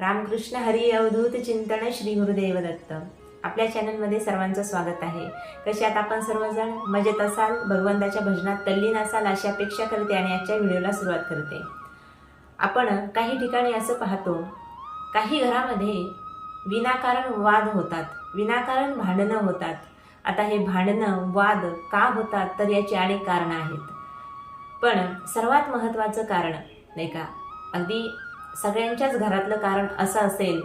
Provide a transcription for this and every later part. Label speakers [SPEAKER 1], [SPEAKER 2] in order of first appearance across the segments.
[SPEAKER 1] रामकृष्ण हरी अवधूत चिंतन श्री गुरुदेव दत्त आपल्या चॅनलमध्ये सर्वांचं स्वागत आहे. कशात आपण सर्वजण? मजेत असाल? भगवंताच्या भजनात तल्लीन असाल अशी अपेक्षा करते आणि आजच्या व्हिडिओला सुरुवात करते. आपण काही ठिकाणी असं पाहतो काही घरामध्ये विनाकारण वाद होतात. विनाकारण भांडणं होतात. आता हे भांडणं वाद का होतात तर याची अनेक कारणं आहेत. पण सर्वात महत्त्वाचं कारण नाही का? अगदी सगळ्यांच्याच घरातलं कारण असं असेल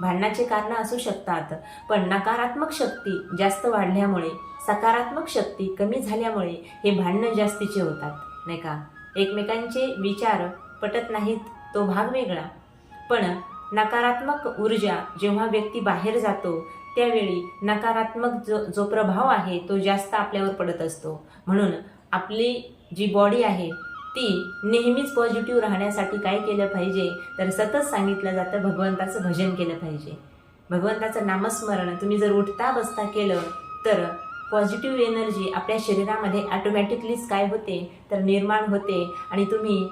[SPEAKER 1] भांडणाचे कारणं असू शकतात पण नकारात्मक शक्ती जास्त वाढल्यामुळे सकारात्मक शक्ती कमी झाल्यामुळे हे भांडणं जास्तीचे होतात नाही का? एकमेकांचे विचार पटत नाहीत तो भाग वेगळा. पण नकारात्मक ऊर्जा जेव्हा व्यक्ती बाहेर जातो त्यावेळी नकारात्मक जो जो प्रभाव आहे तो जास्त आपल्यावर पडत असतो. म्हणून आपली जी बॉडी आहे ती नेहमीच पॉझिटिव्ह राहण्यासाठी काय केलं पाहिजे? तर सतत सांगितलं जातं भगवंताचं भजन केलं पाहिजे. भगवंताचं नामस्मरण तुम्ही जर उठता बसता केलं तर पॉझिटिव्ह एनर्जी आपल्या शरीरामध्ये ॲटोमॅटिकलीच काय होते तर निर्माण होते. आणि तुम्ही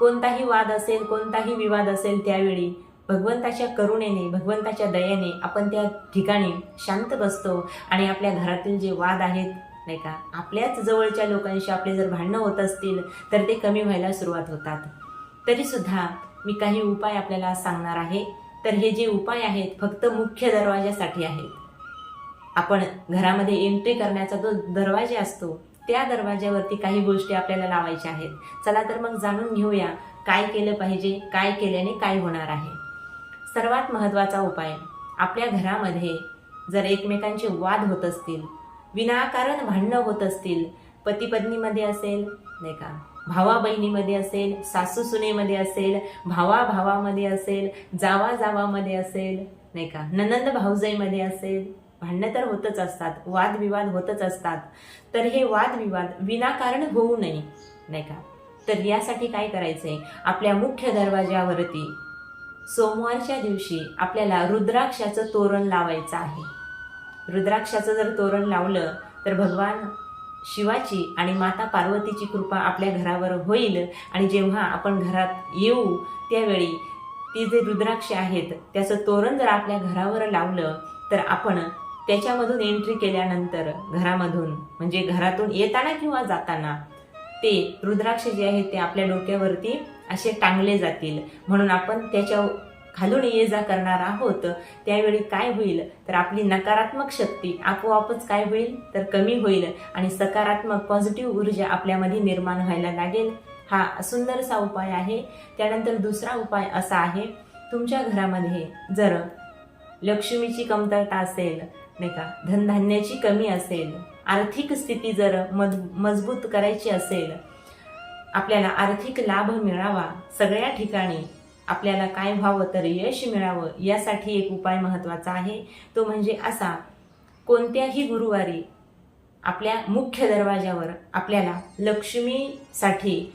[SPEAKER 1] कोणताही वाद असेल कोणताही विवाद असेल त्यावेळी भगवंताच्या करुणेने भगवंताच्या दयेने आपण त्या ठिकाणी शांत बसतो. आणि आपल्या घरातील जे वाद आहेत नाही का? आपल्याच जवळच्या लोकांशी आपले जर भांडणं होत असतील तर ते कमी व्हायला सुरुवात होतात. तरीसुद्धा मी काही उपाय आपल्याला सांगणार आहे. तर हे जे उपाय आहेत फक्त मुख्य दरवाजासाठी आहेत. आपण घरामध्ये एंट्री करण्याचा जो दरवाजा असतो त्या दरवाज्यावरती काही गोष्टी आपल्याला लावायच्या आहेत. चला तर मग जाणून घेऊया काय केलं पाहिजे काय केल्याने काय होणार आहे. सर्वात महत्त्वाचा उपाय आपल्या घरामध्ये जर एकमेकांचे वाद होत असतील विनाकारण भांडणं होत असतील. पती पत्नीमध्ये असेल नाही का? भावा बहिणीमध्ये असेल सासू सुनेमध्ये असेल भावा भावामध्ये असेल जावा जावामध्ये असेल नाही का? ननंद भाऊजाईमध्ये असेल. भांडणं तर होतच असतात वादविवाद होतच असतात. तर हे वादविवाद विनाकारण होऊ नये नाही का? तर यासाठी काय करायचंय? आपल्या मुख्य दरवाज्यावरती सोमवारच्या दिवशी आपल्याला रुद्राक्षाचं तोरण लावायचं आहे. रुद्राक्षाचं जर तोरण लावलं तर भगवान शिवाची आणि माता पार्वतीची कृपा आपल्या घरावर होईल. आणि जेव्हा आपण घरात येऊ त्यावेळी ती जे रुद्राक्ष आहेत त्याचं तोरण जर आपल्या घरावर लावलं तर आपण त्याच्यामधून एंट्री केल्यानंतर घरामधून म्हणजे घरातून येताना किंवा जाताना ते रुद्राक्ष जे आहेत ते आपल्या डोक्यावरती असे टांगले जातील. म्हणून आपण त्याच्या घालून ये जा करणार आहोत त्यावेळी काय होईल? तर आपली नकारात्मक शक्ती आपोआपच काय होईल? तर कमी होईल आणि सकारात्मक पॉझिटिव्ह ऊर्जा आपल्यामध्ये निर्माण व्हायला लागेल. हा सुंदरसा उपाय आहे. त्यानंतर दुसरा उपाय असा आहे तुमच्या घरामध्ये जर लक्ष्मीची कमतरता असेल नाही का धनधान्याची कमी असेल आर्थिक स्थिती जर मज मजबूत करायची असेल आपल्याला आर्थिक लाभ मिळावा सगळ्या ठिकाणी आपल्याला काय व्हावं तर यश मिळावं यासाठी एक उपाय महत्त्वाचा आहे. तो म्हणजे असा कोणत्याही गुरुवारी आपल्या मुख्य दरवाजावर आपल्याला लक्ष्मीसाठी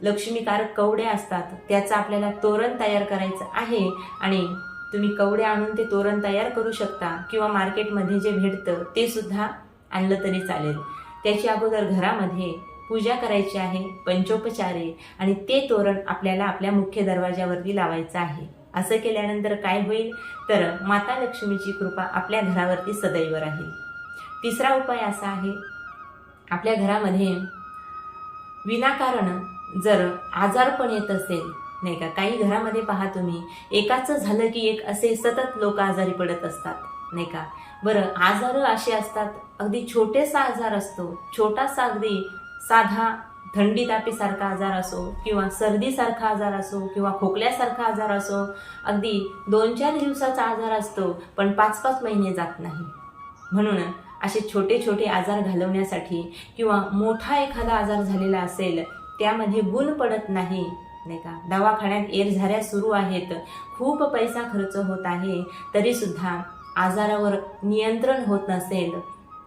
[SPEAKER 1] लक्ष्मीकारक कवड्या असतात त्याचं आपल्याला तोरण तयार करायचं आहे आणि तुम्ही कवड्या आणून ते तोरण तयार करू शकता किंवा मार्केटमध्ये जे भेटतं ते सुद्धा आणलं तरी चालेल. त्याची अगोदर घरामध्ये पूजा करायची आहे पंचोपचारे आणि ते तोरण आपल्याला आपल्या मुख्य दरवाजावरती लावायचं आहे. असं केल्यानंतर काय होईल? तर माता लक्ष्मीची कृपा आपल्या घरावरती सदैव राहील. तिसरा उपाय असा आहे आपल्या घरामध्ये विनाकारण जर आजारपण येत असेल नाही का? काही घरामध्ये पहा तुम्ही एकाचं झालं की एक असे सतत लोक आजारी पडत असतात नाही का? बरं आजार असे असतात अगदी छोटेसा आजार असतो छोटासा अगदी साधा थंडी तापीसारखा आजार असो किंवा सर्दीसारखा आजार असो किंवा खोकल्यासारखा आजार असो अगदी दोन चार दिवसाचा आजार असतो पण पाच पाच महिने जात नाही. म्हणून असे छोटे छोटे आजार घालवण्यासाठी किंवा मोठा एखादा आजार झालेला असेल त्यामध्ये गुण पडत नाही नाही का? दवाखान्यात येरझाऱ्या सुरू आहेत खूप पैसा खर्च होत आहे तरीसुद्धा आजारावर नियंत्रण होत नसेल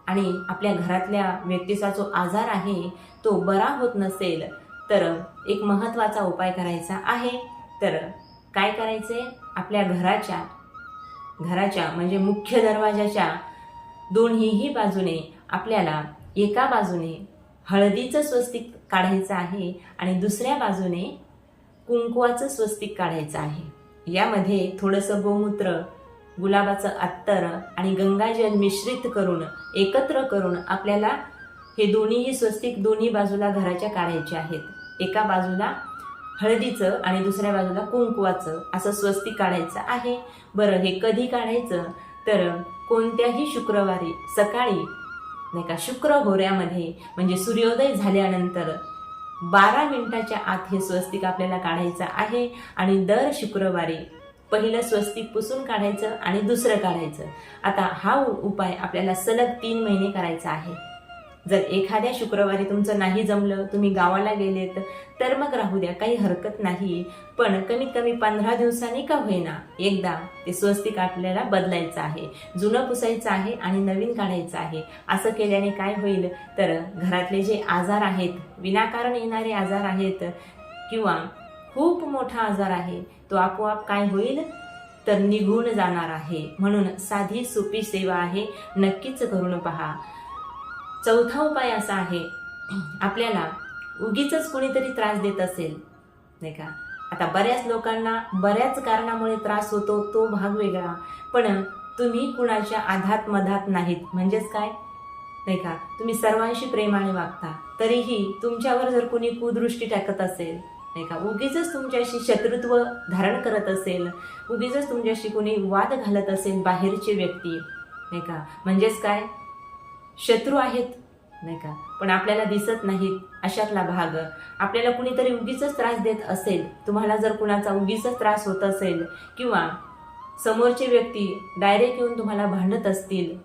[SPEAKER 1] आणि आपल्या घरातल्या व्यक्तीचा जो आजार आहे तो बरा होत नसेल तर एक महत्त्वाचा उपाय करायचा आहे. तर काय करायचे आपल्या घराच्या घराच्या म्हणजे मुख्य दरवाजाच्या दोन्हीही बाजूने आपल्याला एका बाजूने हळदीचं स्वस्तिक काढायचं आहे आणि दुसऱ्या बाजूने कुंकवाचं स्वस्तिक काढायचं आहे. यामध्ये थोडंसं गोमूत्र गुलाबाचं अत्तर आणि गंगाजल मिश्रित करून एकत्र करून आपल्याला हे दोन्हीही स्वस्तिक दोन्ही बाजूला घराच्या काढायचे आहेत. एका बाजूला हळदीचं आणि दुसऱ्या बाजूला कुंकवाचं असं स्वस्तिक काढायचं आहे. बरं हे कधी काढायचं? तर कोणत्याही शुक्रवारी सकाळी नाही का शुक्र होऱ्यामध्ये म्हणजे सूर्योदय झाल्यानंतर बारा मिनिटाच्या आत हे स्वस्तिक आपल्याला काढायचं आहे आणि दर शुक्रवारी पहिलं स्वस्तिक पुसून काढायचं आणि दुसरं काढायचं. आता हा उपाय आपल्याला सलग तीन महिने करायचा आहे. जर एखाद्या शुक्रवारी तुमचं नाही जमलं तुम्ही गावाला गेलेत तर मग राहू द्या काही हरकत नाही. पण कमीत कमी पंधरा दिवसांनी का होईना एकदा ते स्वस्तिक आपल्याला बदलायचं आहे. जुनं पुसायचं आहे आणि नवीन काढायचं आहे. असं केल्याने काय होईल? तर घरातले जे आजार आहेत विनाकारण येणारे आजार आहेत किंवा खूप मोठा आजार आहे तो आपोआप काय होईल? तर निघून जाणार आहे. म्हणून साधी सोपी सेवा आहे. नक्कीच करून पहा. चौथा उपाय असा आहे. आपल्याला उगीच कोणीतरी त्रास देत असेल. नाही का? आता बऱ्याच लोकांना बऱ्याच कारणामुळे त्रास होतो तो भाग वेगळा. पण तुम्ही कुणाच्या आधात मधात नाहीत. म्हणजेच काय? नाही का? तुम्ही सर्वांशी प्रेमाने वागता. तरीही तुमच्यावर जर कुणी कुदृष्टी टाकत असेल नाही का? उगीच तुमच्याशी शत्रुत्व धारण करत असेल उगीच तुमच्याशी कोणी वाद घालत असेल बाहेरची व्यक्ती नाही का? म्हणजेच काय? शत्रू आहेत नाही का? पण आपल्याला दिसत नाहीत अशातला भाग. आपल्याला कुणीतरी उगीच त्रास देत असेल तुम्हाला जर कुणाचा उगीच त्रास होत असेल किंवा समोरची व्यक्ती डायरेक्ट येऊन तुम्हाला भांडत असतील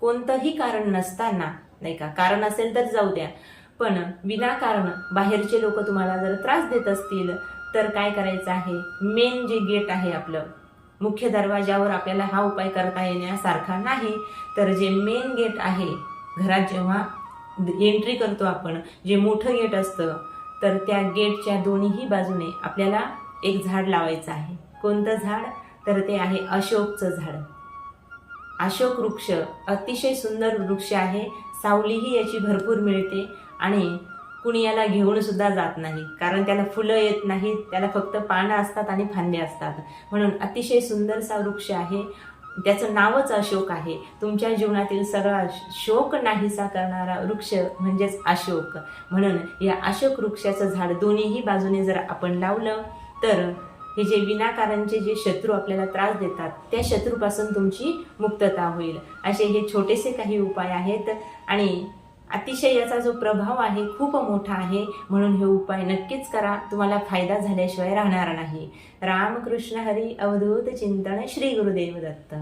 [SPEAKER 1] कोणतंही कारण नसताना नाही का? कारण असेल तर जाऊ द्या. पण विनाकारण बाहेरचे लोक तुम्हाला जर त्रास देत असतील तर काय करायचं आहे? मेन जे गेट आहे आपलं मुख्य दरवाजावर आपल्याला हा उपाय करता येण्यासारखा नाही. तर जे मेन गेट आहे घरात जेव्हा एंट्री करतो आपण जे मोठं गेट असतं तर त्या गेटच्या दोन्हीही बाजूने आपल्याला एक झाड लावायचं आहे. कोणतं झाड? तर ते आहे अशोकचं झाड. अशोक वृक्ष अतिशय सुंदर वृक्ष आहे. सावलीही याची भरपूर मिळते. आणि कुणी याला घेऊन सुद्धा जात नाही. कारण त्याला फुलं येत नाहीत. त्याला फक्त पानं असतात आणि फांदे असतात. म्हणून अतिशय सुंदरसा वृक्ष आहे. त्याचं नावच अशोक आहे. तुमच्या जीवनातील सगळा शोक नाहीसा करणारा वृक्ष म्हणजेच अशोक. म्हणून या अशोक वृक्षाचं झाड दोन्हीही बाजूने जर आपण लावलं तर हे जे विनाकारणचे जे शत्रू आपल्याला त्रास देतात त्या शत्रूपासून तुमची मुक्तता होईल. असे हे छोटेसे काही उपाय आहेत. आणि अतिशय याचा जो प्रभाव आहे खूप मोठा आहे. म्हणून हे उपाय नक्कीच करा. तुम्हाला फायदा झाल्याशिवाय राहणार नाही. रामकृष्ण हरी अवधूत चिंतन श्री गुरुदेव दत्त.